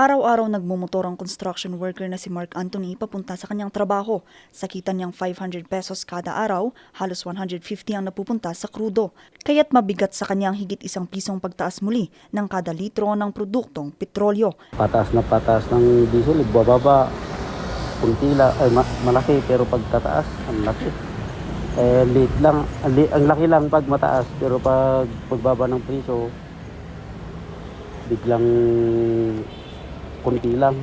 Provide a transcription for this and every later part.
Araw-araw nagmumotor ang construction worker na si Mark Anthony papunta sa kanyang trabaho. Sakitan niyang 500 pesos kada araw, halos 150 ang napupunta sa krudo. Kaya't mabigat sa kanyang higit isang pisong pagtaas muli ng kada litro ng produktong petrolyo. Pataas na pataas ng diesel, bababa. Kunti lang, ay ma- malaki pero pag tataas, ang laki. Eh, liit lang, ang, laki lang pag mataas pero pag pagbaba ng presyo, biglang kunti lang.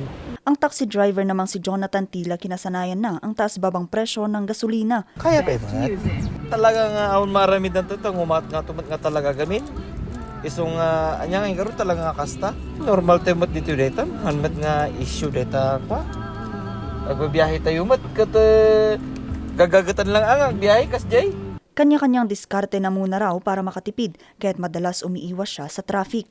Ang taxi driver namang si Jonathan Tila kinasanayan na ang taas-babang presyo ng gasolina. Kaya pa ito. Talaga nga aun maramid na ito, ngumat nga tumat nga talaga gamin. Isong uh, anya nga garo talaga nga kasta. Normal tayo mat dito dito, hanmat nga issue data kwa. Agbabiyahe tayo mat kat uh, gagagatan lang ang biyahe kas jay. Kanya-kanyang diskarte na muna raw para makatipid kaya't madalas umiiwas siya sa traffic.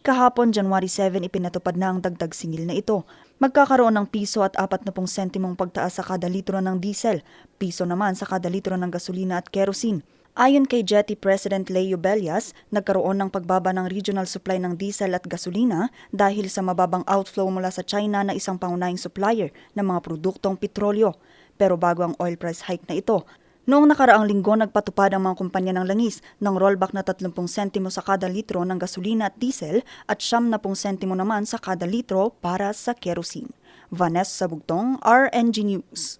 Kahapon, January 7, ipinatupad na ang dagdag singil na ito. Magkakaroon ng piso at 40 sentimong pagtaas sa kada litro ng diesel, piso naman sa kada litro ng gasolina at kerosene. Ayon kay Jetty President Leo Bellas, nagkaroon ng pagbaba ng regional supply ng diesel at gasolina dahil sa mababang outflow mula sa China na isang pangunahing supplier ng mga produktong petrolyo. Pero bago ang oil price hike na ito, Noong nakaraang linggo, nagpatupad ang mga kumpanya ng langis ng rollback na 30 sentimo sa kada litro ng gasolina at diesel at 70 sentimo naman sa kada litro para sa kerosene. Vanessa Bugtong, RNG News.